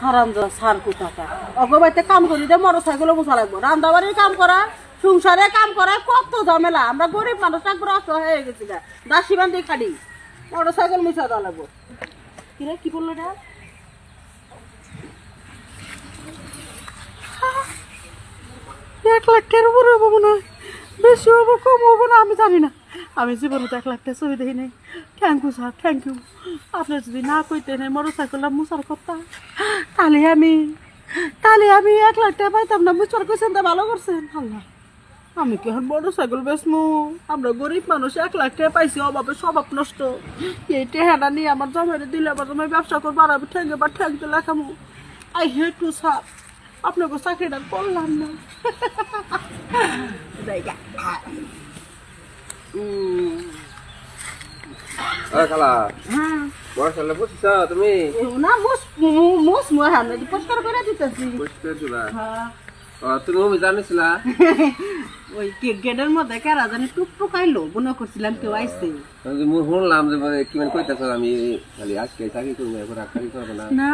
হারাম সার কোথাকা অগবাইতে কাম করি দে মোটর সাইকেলও মোছা লাগবো। রান্না বাড়ির কাম করা, সংসারে কাম করা, কত ঝামেলা। আমরা গরিব মানুষ, একবার অসহায় হয়ে দাসি বান্ধি খাড়ি মোটর সাইকেল মুছা দেওয়া লাগবো। কিরে, কি বলল এটা? এক লাখ উপরে হব না বেশি হব, কম হব না, আমি জানি না। আমি জীবনে তো এক লাখ টাকা ছবি দেখি নাই। Thank you sir thank you আপনি যদি না কইতে নেই মোটর সাইকেলটা মুসার কথা। তাহলে আমি তাহলে আমি এক লাখ টাকা পাইতাম না মুসার কইছেন তা ভালো করছেন। আল্লাহ। আমি কি আর মোটর সাইকেল বেচমু? আমরা গরিব মানুষ, এক লাখ টাকা পাইছি, অভাবে স্বভাব নষ্ট। এই টেহাটা নিয়ে আমার জমাইরে দিলে আমার জমাই ব্যবসা করব, আর আমি ঠেঙ্গে বা ঠেঙ্গে লেখামু আই হেট টু স্যার আপনাকে চাকরিটা করলাম না। জায়গা ওই খালা হ্যাঁ বড় সালে বুঝছ তুমি না মোস মোস মই হামনে পরিষ্কার করে দিতেছি পরিষ্কার দিবা হ্যাঁ ও, তুমি আমি জানিছিলা? ওই গেটের মধ্যে কারা জানি মনে করছিলাম কেউ শুনলাম যে মানে কি মানে কইতাছ আমি খালি আজকে চাকরি করব এখন আর চাকরি করব না। না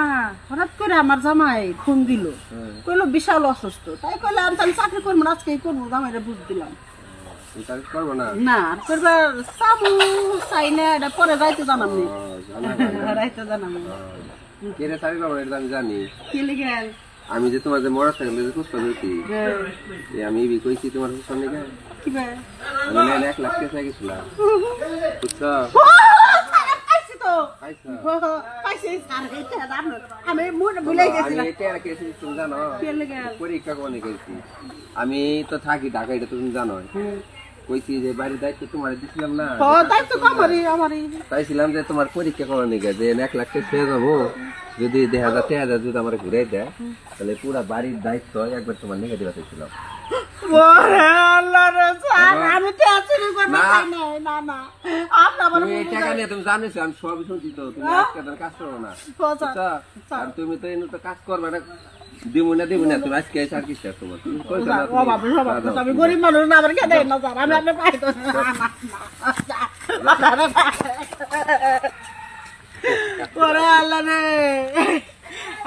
হঠাৎ করে আমার জামাই ফোন দিল। হ্যাঁ, কইলো বিশাল অসুস্থ। তাই কইলে আমি তাহলে চাকরি করব না আজকেই করব জামাইরে বুঝ দিলাম। করব না? না আর করবার সামু চাই না এটা পরে যাইতে জানাম নি। রাইতে জানাম কে রে চাকরি করব এটা আমি জানি। কি লিখে আমি যে তোমার যে মোটর সাইকেল যে খুঁজতে হইতি আমি বি কইছি তোমার নাকি। কি বে? আমি নেন এক লাখ টাকা গেছিলাম বুঝছ তো। পাইছি আমি মুড ভুলে আমি এটা কেছি তুমি জানো? কি লিখে পরীক্ষা কোনে গেছি। আমি তো থাকি ঢাকা এটা তুমি জানো কইছি যে বাড়ির দায়িত্ব তোমার দিছিলাম না। ও তাই আমারই আমারই। চাইছিলাম যে তোমার পরীক্ষা করার নিকে যে এক লাখ টাকা পেয়ে যাব। যদি আমার ঘুরে দেয় তাহলে পুরা বাড়ির দায়িত্ব একবার তোমার নিকে দিবা চাইছিলাম। তুমি তো কাজ করব না। আর তুমি তো কাজ করবে না। দিব না দিব না তুমি আজকে এসে আর কি তোমার আমি গরিব মানুষ না আমার খেতে না স্যার আমি পাই তো ওরে আল্লাহ রে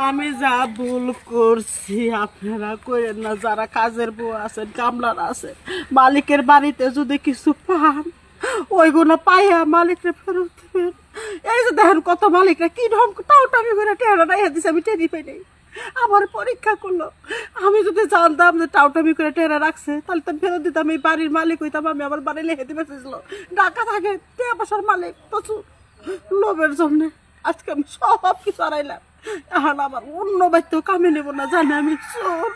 আমি যা ভুল করছি আপনারা করেন না যারা কাজের বউ আছেন কামলার আছে মালিকের বাড়িতে যদি কিছু পান ওইগুলো পাইয়া মালিকরে ফেরত এই যে দেখেন কত মালিকরা কি রকম টাও টামি করে টেহারা রাইয়া দিছে আমি টেরি পাই নাই আমার পরীক্ষা করল। আমি যদি জানতাম যে টাউটামি করে টেরা রাখছে, তাহলে তো ফেরত দিতাম, এই বাড়ির মালিক হইতাম, আমি আমার বাড়ি লেখে দিবে ডাকা থাকে, টেয়া পয়সার মালিক, প্রচুর। লোভের জন্যে আজকে আমি সব কিছু হারাইলাম। এখন আমার অন্য বাড়িতেও কামে নেব না, জানি আমি। চোর